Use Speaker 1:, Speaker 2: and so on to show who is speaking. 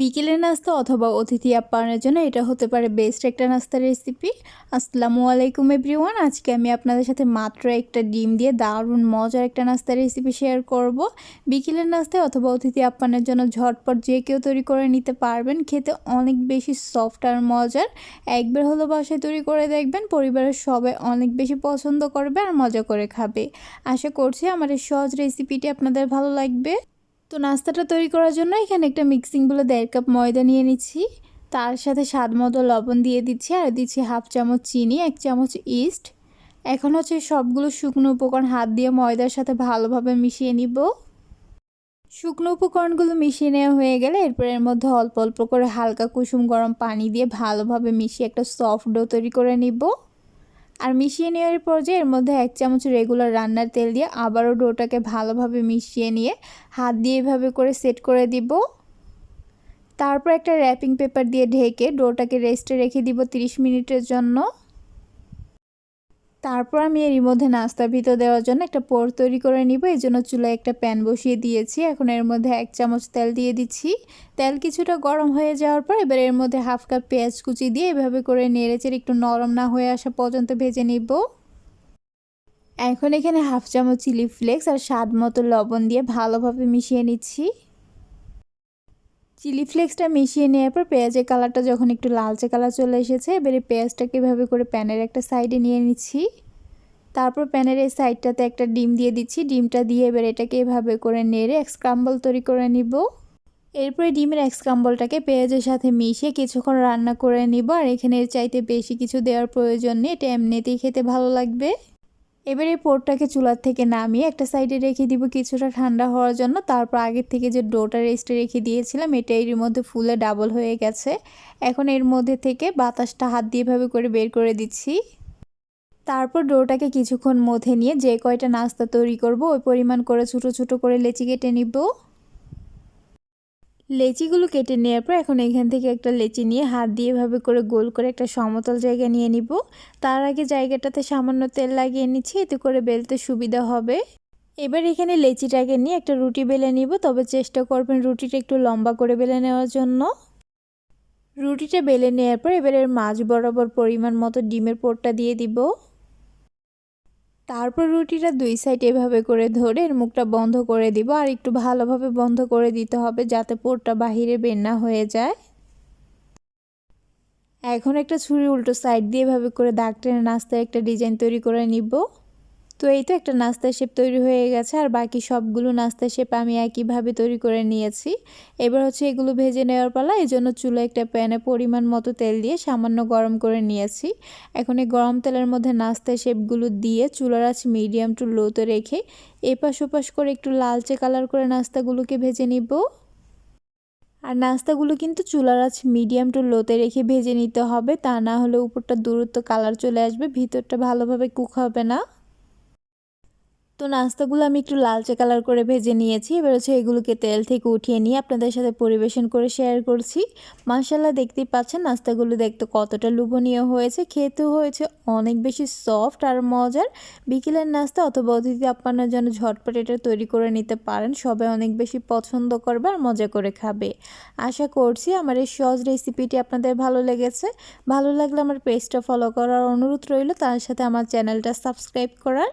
Speaker 1: বিকেলের নাস্তা অথবা অতিথি আপ্যায়নের জন্য এটা হতে পারে বেস্ট একটা নাস্তার রেসিপি আসসালামু আলাইকুম এভরিওয়ান আজকে আমি আপনাদের সাথে মাত্র একটা ডিম দিয়ে দারুণ মজার একটা নাস্তার রেসিপি শেয়ার করব। বিকেলের নাস্তায় অথবা অতিথি আপ্যায়নের জন্য ঝটপট যে কেউ তৈরি করে নিতে পারবেন, খেতে অনেক বেশি সফট আর মজার। একবার হলো বাসায় তৈরি করে দেখবেন, পরিবারের সবাই অনেক বেশি পছন্দ করবে আর মজা করে খাবে। আশা করছি আমার এই সহজ রেসিপিটি আপনাদের ভালো লাগবে। তো নাস্তাটা তৈরি করার জন্য এখানে একটা মিক্সিং বলে দেড় কাপ ময়দা নিয়ে নিচ্ছি। তার সাথে স্বাদ মতো লবণ দিয়ে দিচ্ছি আর দিচ্ছি হাফ চামচ চিনি, এক চামচ ইস্ট এখন হচ্ছে সবগুলো শুকনো উপকরণ হাত দিয়ে ময়দার সাথে ভালোভাবে মিশিয়ে নিব। শুকনো উপকরণগুলো মিশিয়ে নেওয়া হয়ে গেলে এরপর এর মধ্যে অল্প অল্প করে হালকা কুসুম গরম পানি দিয়ে ভালোভাবে মিশিয়ে একটা সফট ডো তৈরি করে নিব। আর মিশিয়ে নেওয়ার পর যে এর মধ্যে এক চামচ রেগুলার রান্নার তেল দিয়ে আবারও ডোটাকে ভালোভাবে মিশিয়ে নিয়ে হাত দিয়ে এভাবে করে সেট করে দিব। তারপর একটা র্যাপিং পেপার দিয়ে ঢেকে ডোটাকে রেস্টে রেখে দিব 30 মিনিটের জন্য। তারপর আমি এরই মধ্যে নাস্তা ভিতর দেওয়ার জন্য একটা পোর তৈরি করে নিব। এই জন্য চুলায় একটা প্যান বসিয়ে দিয়েছি। এখন এর মধ্যে এক চামচ তেল দিয়ে দিচ্ছি। তেল কিছুটা গরম হয়ে যাওয়ার পর এবার এর মধ্যে হাফ কাপ পেঁয়াজ কুচি দিয়ে এভাবে করে নেড়েচেড়ে একটু নরম না হয়ে আসা পর্যন্ত ভেজে নিব। এখন এখানে হাফ চামচ চিলি ফ্লেক্স আর স্বাদ মতো লবণ দিয়ে ভালোভাবে মিশিয়ে নিচ্ছি। চিলি ফ্লেক্সটা মিশিয়ে নেওয়ার পর পেঁয়াজের কালারটা যখন একটু লালচে কালার চলে এসেছে, এবারে পেঁয়াজটাকে এভাবে করে প্যানের একটা সাইডে নিয়ে নিচ্ছি। তারপর প্যানের এই সাইডটাতে একটা ডিম দিয়ে দিচ্ছি। ডিমটা দিয়ে এবার এটাকে এভাবে করে নেড়ে স্ক্রাম্বল তৈরি করে নিব। এরপরে ডিমের স্ক্রাম্বলটাকে পেঁয়াজের সাথে মিশিয়ে কিছুক্ষণ রান্না করে নিব। আর এখানে চাইতে বেশি কিছু দেওয়ার প্রয়োজন নেই। এটা এমনিতেই খেতে ভালো লাগবে। এবার এই পোরটাকে চুলার থেকে নামিয়ে একটা সাইডে রেখে দিব কিছুটা ঠান্ডা হওয়ার জন্য। তারপর আগের থেকে যে ডোটা রেস্টে রেখে দিয়েছিলাম, এটা এর মধ্যে ফুলে ডাবল হয়ে গেছে। এখন এর মধ্যে থেকে বাতাসটা হাত দিয়ে ভাবে করে বের করে দিচ্ছি। তারপর ডোটাকে কিছুক্ষণ মধ্যে নিয়ে যে কয়টা নাস্তা তৈরি করব, ওই পরিমাণ করে ছোটো ছোটো করে লেচি কেটে নিব। লেচিগুলো কেটে নেওয়ার পর এখন এখান থেকে একটা লেচি নিয়ে হাত দিয়ে ভাবে করে গোল করে একটা সমতল জায়গা নিয়ে নিব। তার আগে জায়গাটাতে সামান্য তেল লাগিয়ে নিচ্ছি, এতে করে বেলতে সুবিধা হবে। এবার এখানে লেচিটাকে নিয়ে একটা রুটি বেলে নিব, তবে চেষ্টা করবেন রুটিটা একটু লম্বা করে বেলে নেওয়ার জন্য। রুটিটা বেলে নেওয়ার পর এবার এর মাঝ বরাবর পরিমাণ মতো ডিমের পোরটা দিয়ে দিব। তারপর রুটিটা দুই সাইড এভাবে করে ধরে এর মুখটা বন্ধ করে দিব আর একটু ভালোভাবে বন্ধ করে দিতে হবে যাতে পোরটা বাহিরে বের না হয়ে যায়। এখন একটা ছুরি উল্টো সাইড দিয়ে এভাবে করে দাগ টেনে নাস্তায় একটা ডিজাইন তৈরি করে নিব। তো এই তো একটা নাস্তার শেপ তৈরি হয়ে গেছে, আর বাকি সবগুলো নাস্তার শেপ আমি একইভাবে তৈরি করে নিয়েছি। এবার হচ্ছে এগুলো ভেজে নেওয়ার পালা, এই জন্য চুলো একটা প্যানে পরিমাণ মতো তেল দিয়ে সামান্য গরম করে নিয়েছি। এখন এই গরম তেলের মধ্যে নাস্তার শেপগুলো দিয়ে চুলার আছে মিডিয়াম টু লোতে রেখে এপাশ ওপাশ করে একটু লালচে কালার করে নাস্তাগুলোকে ভেজে নিব। আর নাস্তাগুলো কিন্তু চুলার আঁচ মিডিয়াম টু লোতে রেখে ভেজে নিতে হবে, তা না হলে উপরটা দূরত্ব কালার চলে আসবে, ভিতরটা ভালোভাবে কুক হবে না। তো নাস্তাগুলো আমি একটু লালচে কালার করে ভেজে নিয়েছি। এবার হচ্ছে এগুলোকে তেল থেকে উঠিয়ে নিয়ে আপনাদের সাথে পরিবেশন করে শেয়ার করছি। মাসাল্লাহ দেখতেই পাচ্ছেন নাস্তাগুলো দেখতে কতটা লোভনীয় হয়েছে। খেতেও হয়েছে অনেক বেশি সফট আর মজার। বিকেলের নাস্তা অথবা অতিথি আপনার জন্য ঝটপট এটা তৈরি করে নিতে পারেন। সবাই অনেক বেশি পছন্দ করবে আর মজা করে খাবে। আশা করছি আমার এই সহজ রেসিপিটি আপনাদের ভালো লেগেছে। ভালো লাগলে আমার পেজটা ফলো করার অনুরোধ রইল। তার সাথে আমার চ্যানেলটা সাবস্ক্রাইব করার